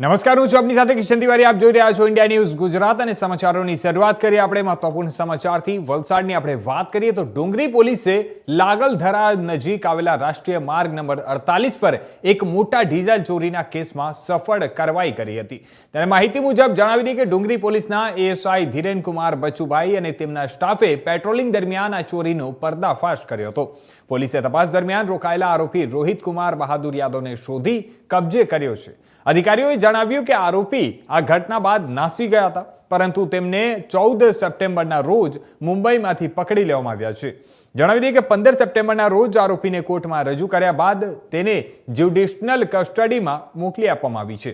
નમસ્કાર, હું છું આપની સાથે કિશન તિવારી. આપ જોઈ રહ્યા છો ઇન્ડિયા ન્યૂઝ ગુજરાત અને સમાચારોની શરૂઆત કરીએ આપણે મહત્વપૂર્ણ સમાચારથી. વલસાડની આપણે વાત કરીએ તો ડુંગરી પોલીસે લાગલધરા નજીક આવેલા રાષ્ટ્રીય માર્ગ નંબર અડતાલીસ પર એક મોટા ડીઝલ ચોરીના કેસમાં સફળ કાર્યવાહી કરી હતી. ત્યારે માહિતી મુજબ જણાવી દઈએ કે ડુંગરી પોલીસના એએસઆઈ ધીરેનકુમાર બચુભાઈ અને તેમના સ્ટાફે પેટ્રોલિંગ દરમિયાન આ ચોરીનો પર્દાફાશ કર્યો હતો. પોલીસે તપાસ દરમિયાન રોકાયેલા આરોપી રોહિત કુમાર બહાદુર યાદવને શોધી કબજે કર્યો છે. અધિકારીઓએ જણાવ્યું કે આરોપી આ ઘટના બાદ નાસી ગયા હતા, પરંતુ તેમને ચૌદ સપ્ટેમ્બરના રોજ મુંબઈમાંથી પકડી લેવામાં આવ્યા છે. જણાવી દઈએ કે પંદર સપ્ટેમ્બરના રોજ આરોપીને કોર્ટમાં રજૂ કર્યા બાદ તેને જ્યુડિશનલ કસ્ટડીમાં મોકલી આપવામાં આવી છે.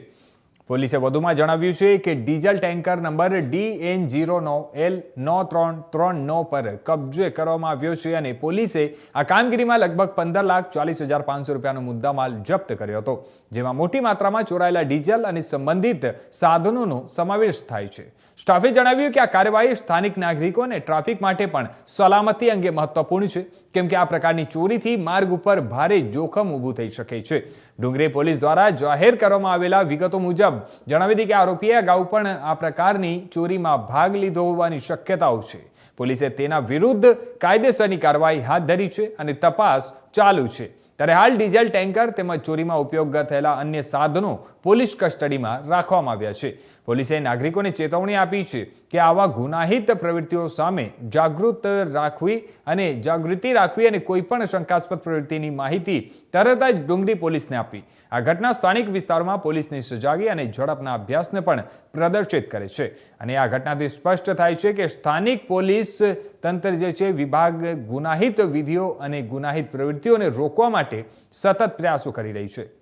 પોલીસે વધુમાં જણાવ્યું છે કે diesel tanker number D N zero નો એલ નો ત્રણ ત્રણ નો પર કબજે કરવામાં આવ્યો છે અને પોલીસે આ કામગીરીમાં લગભગ પંદર લાખ ચાલીસ હજાર પાંચસો રૂપિયાનો મુદ્દામાલ જપ્ત કર્યો હતો, જેમાં મોટી માત્રામાં ચોરાયેલા ડીઝલ અને સંબંધિત સાધનોનો સમાવેશ થાય છે. સ્ટાફે જણાવ્યું કે આ કાર્યવાહી સ્થાનિક નાગરિકો અને ટ્રાફિક માટે પણ સલામતી અંગે મહત્વપૂર્ણ છે. કેમ કે આ પ્રકારની ચોરીથી માર્ગ ઉપર ભારે જોખમ ઊભું થઈ શકે છે. ડુંગરી પોલીસ દ્વારા જાહેર કરવામાં આવેલા વિગતો મુજબ જણાવી હતી કે આરોપીએ અગાઉ પણ આ પ્રકારની ચોરીમાં ભાગ લીધો હોવાની શક્યતાઓ છે. પોલીસે તેના વિરુદ્ધ કાયદેસરની કાર્યવાહી હાથ ધરી છે અને તપાસ ચાલુ છે. ત્યારે હાલ ડીઝલ ટેન્કર તેમજ ચોરીમાં ઉપયોગ થયેલા અન્ય સાધનો પોલીસ કસ્ટડીમાં રાખવામાં આવ્યા છે. પોલીસે નાગરિકોને ચેતવણી આપી છે કે આવા ગુનાહિત પ્રવૃત્તિઓ સામે જાગૃત રાખવી અને જાગૃતિ રાખવી અને કોઈપણ શંકાસ્પદ પ્રવૃત્તિની માહિતી તરત જ ડુંગરી પોલીસને આપવી. આ ઘટના સ્થાનિક વિસ્તારમાં પોલીસની સજાગી અને ઝડપના અભ્યાસને પણ પ્રદર્શિત કરે છે. અને આ ઘટનાથી સ્પષ્ટ થાય છે કે સ્થાનિક પોલીસ તંત્ર જે છે, વિભાગ ગુનાહિત વિધિઓ અને ગુનાહિત પ્રવૃત્તિઓને રોકવા માટે સતત પ્રયાસો કરી રહી છે.